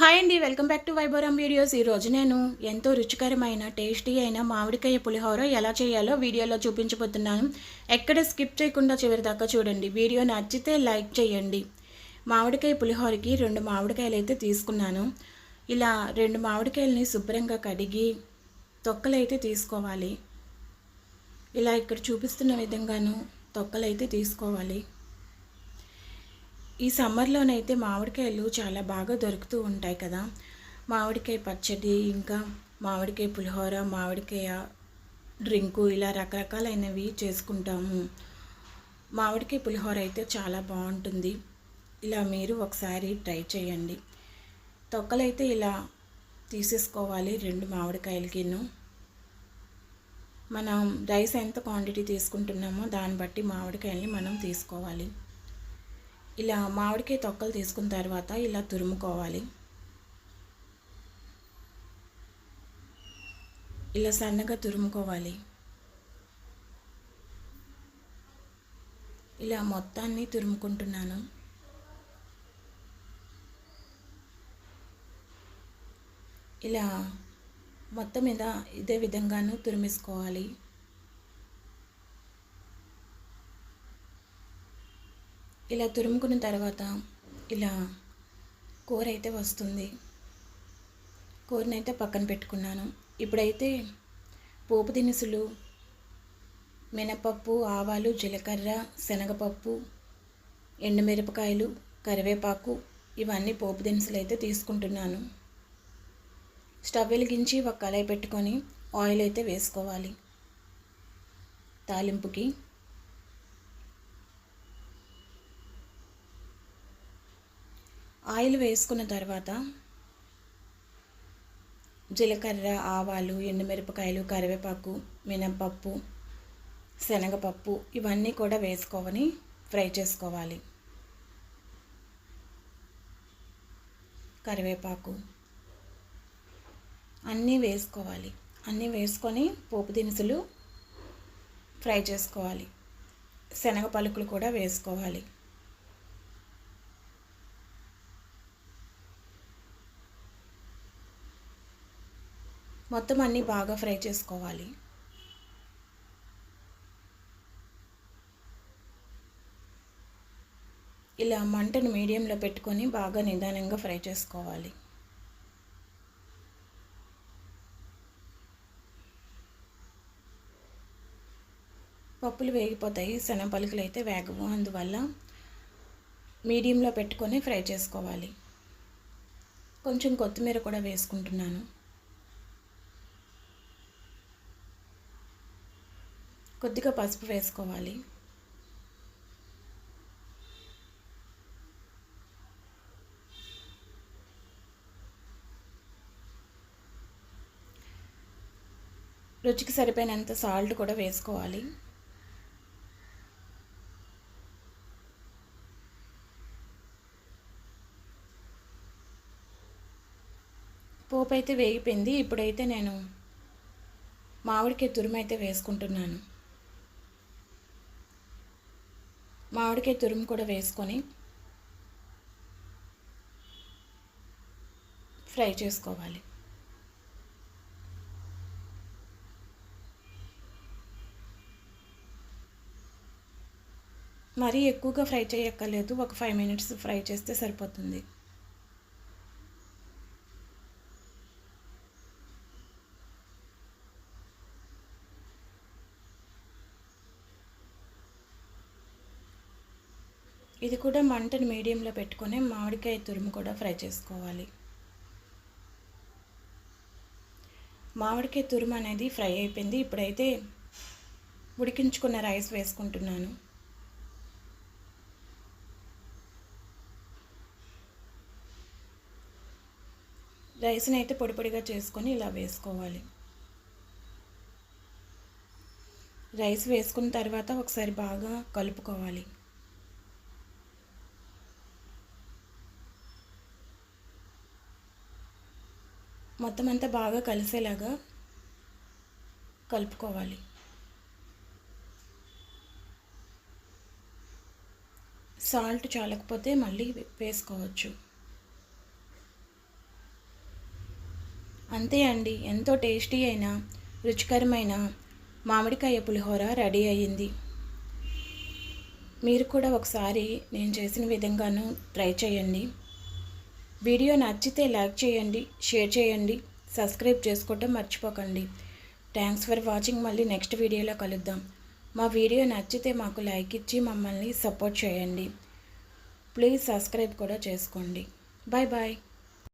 Hi అండి welcome back to వైబోరం videos. ఈరోజు నేను ఎంతో రుచికరమైన టేస్టీ అయిన మామిడికాయ పులిహోర ఎలా చేయాలో వీడియోలో చూపించబోతున్నాను. ఎక్కడ స్కిప్ చేయకుండా చివరి దాకా చూడండి. వీడియో నచ్చితే లైక్ చేయండి. మామిడికాయ పులిహోరకి రెండు మామిడికాయలు అయితే తీసుకున్నాను. ఇలా రెండు మామిడికాయలని శుభ్రంగా కడిగి తొక్కలైతే తీసుకోవాలి. ఇలా ఇక్కడ చూపిస్తున్న విధంగాను తొక్కలైతే తీసుకోవాలి. ఈ సమ్మర్లోనైతే మామిడికాయలు చాలా బాగా దొరుకుతూ ఉంటాయి కదా. మామిడికాయ పచ్చడి ఇంకా మామిడికాయ పులిహోర మామిడికాయ డ్రింకు ఇలా రకరకాలైనవి చేసుకుంటాము. మామిడికాయ పులిహోర అయితే చాలా బాగుంటుంది. ఇలా మీరు ఒకసారి ట్రై చేయండి. తొక్కలైతే ఇలా తీసేసుకోవాలి రెండు మామిడికాయలకిను. మనం రైస్ ఎంత క్వాంటిటీ తీసుకుంటున్నామో దాన్ని బట్టి మామిడికాయల్ని మనం తీసుకోవాలి. ఇలా మామిడికాయ తొక్కలు తీసుకున్న తర్వాత ఇలా తురుముకోవాలి. ఇలా సన్నగా తురుముకోవాలి. ఇలా మొత్తాన్ని తురుముకుంటున్నాను. ఇలా మొత్తం మీద ఇదే విధంగాను తురిమేసుకోవాలి. ఇలా తురుముకున్న తర్వాత ఇలా కూర అయితే వస్తుంది. కూరనైతే పక్కన పెట్టుకున్నాను. ఇప్పుడైతే పోపు దినుసులు మినపప్పు ఆవాలు జీలకర్ర శనగపప్పు ఎండుమిరపకాయలు కరివేపాకు ఇవన్నీ పోపు దినుసులు అయితే తీసుకుంటున్నాను. స్టవ్ వెలిగించి ఒక కళాయి పెట్టుకొని ఆయిల్ అయితే వేసుకోవాలి. తాలింపుకి ఆయిల్ వేసుకున్న తర్వాత జీలకర్ర ఆవాలు ఎండుమిరపకాయలు కరివేపాకు మినపప్పు శనగపప్పు ఇవన్నీ కూడా వేసుకోవని ఫ్రై చేసుకోవాలి. కరివేపాకు అన్నీ వేసుకోవాలి. అన్నీ వేసుకొని పోపు దినుసులు ఫ్రై చేసుకోవాలి. శనగ పలుకులు కూడా వేసుకోవాలి. మొత్తం అన్నీ బాగా ఫ్రై చేసుకోవాలి. ఇలా మంటను మీడియంలో పెట్టుకొని బాగా నిదానంగా ఫ్రై చేసుకోవాలి. పప్పులు వేగిపోతాయి శనగపలుకులు అయితే వేగవు. అందువల్ల మీడియంలో పెట్టుకొని ఫ్రై చేసుకోవాలి. కొంచెం కొత్తిమీర కూడా వేసుకుంటున్నాను. కొద్దిగా పసుపు వేసుకోవాలి. రుచికి సరిపోయినంత సాల్ట్ కూడా వేసుకోవాలి. పోపు అయితే వేగిపోయింది. ఇప్పుడైతే నేను మామిడికాయ తురుమైతే వేసుకుంటున్నాను. మామిడికాయ తురుము కూడా వేసుకొని ఫ్రై చేసుకోవాలి. మరీ ఎక్కువగా ఫ్రై చేయక్కర్లేదు. ఒక ఫైవ్ మినిట్స్ ఫ్రై చేస్తే సరిపోతుంది. ఇది కూడా మంటను మీడియంలో పెట్టుకొని మామిడికాయ తురుము కూడా ఫ్రై చేసుకోవాలి. మామిడికాయ తురుము అనేది ఫ్రై అయిపోయింది. ఇప్పుడైతే ఉడికించుకున్న రైస్ వేసుకుంటున్నాను. రైస్ని అయితే పొడి పొడిగా చేసుకొని ఇలా వేసుకోవాలి. రైస్ వేసుకున్న తర్వాత ఒకసారి బాగా కలుపుకోవాలి. మొత్తం అంతా బాగా కలిసేలాగా కలుపుకోవాలి. సాల్ట్ చాలకపోతే మళ్ళీ వేసుకోవచ్చు. అంతే అండి ఎంతో టేస్టీ అయిన రుచికరమైన మామిడికాయ పులిహోర రెడీ అయ్యింది. మీరు కూడా ఒకసారి నేను చేసిన విధంగాను ట్రై చేయండి. వీడియో నచ్చితే లైక్ చేయండి షేర్ చేయండి సబ్స్క్రైబ్ చేసుకోవటం మర్చిపోకండి. థ్యాంక్స్ ఫర్ వాచింగ్ మళ్ళీ నెక్స్ట్ వీడియోలో కలుద్దాం. మా వీడియో నచ్చితే మాకు లైక్ ఇచ్చి మమ్మల్ని సపోర్ట్ చేయండి. ప్లీజ్ సబ్స్క్రైబ్ కూడా చేసుకోండి. Bye bye